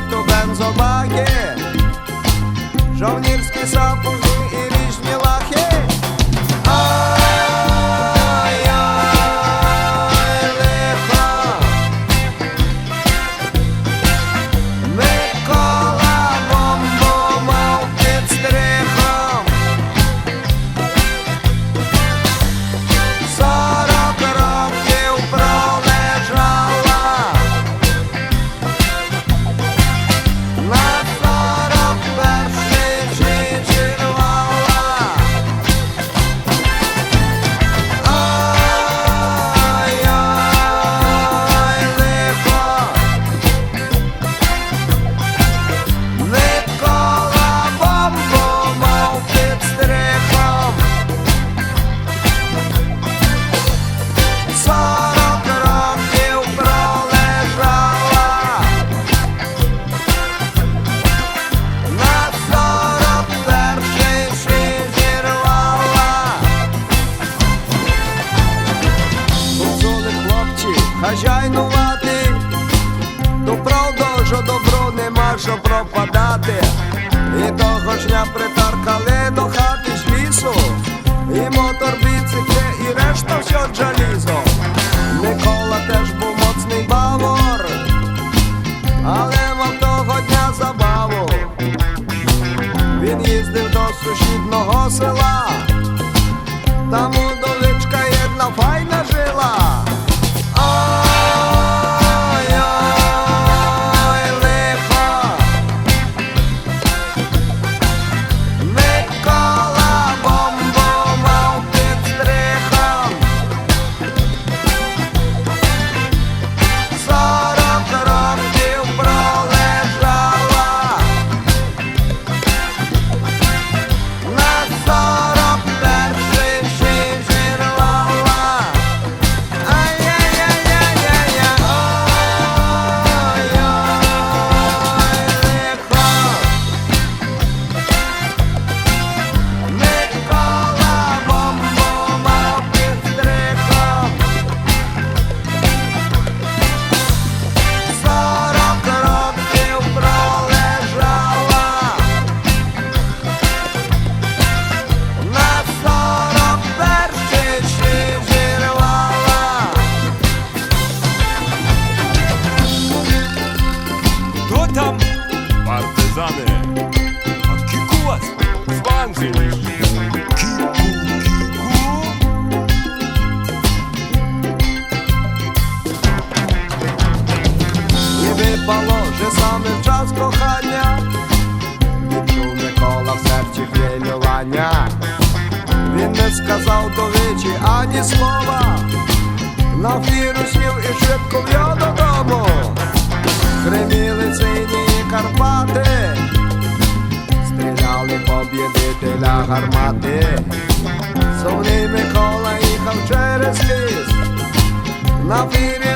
будь то бензобаки, жовнірський сапог. Що пропадати. І того ж дня притаркали до хати з лісу, і мотор біцикли, і решта все джалізо. Микола теж був моцний бавор, але мав того дня забаву. Він їздив до сусіднього села, там удовичка І випало вже саме час кохання, відчув Микола в серці хвилювання. Він не сказав до вічі ані слова, на фіру сів і швидко в'яв додому. Гриміли сині Карпати, стріляли побєдителя гармати. Сумний Микола їхав через ліс, на фірі